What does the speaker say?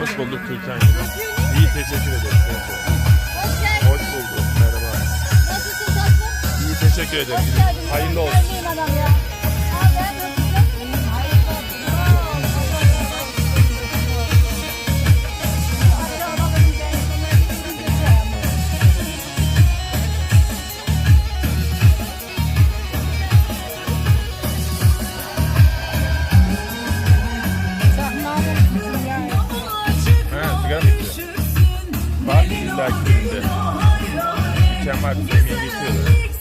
Hoş bulduk Türkan. İyi teşekkür ederim. Hoş geldin. Hoş bulduk. Merhaba. Nasılsın tatlım? İyi teşekkür ederim. Hoş geldin. Hayırlı olsun. Adam ya. Var illa ki birinde? Mükemmel bir.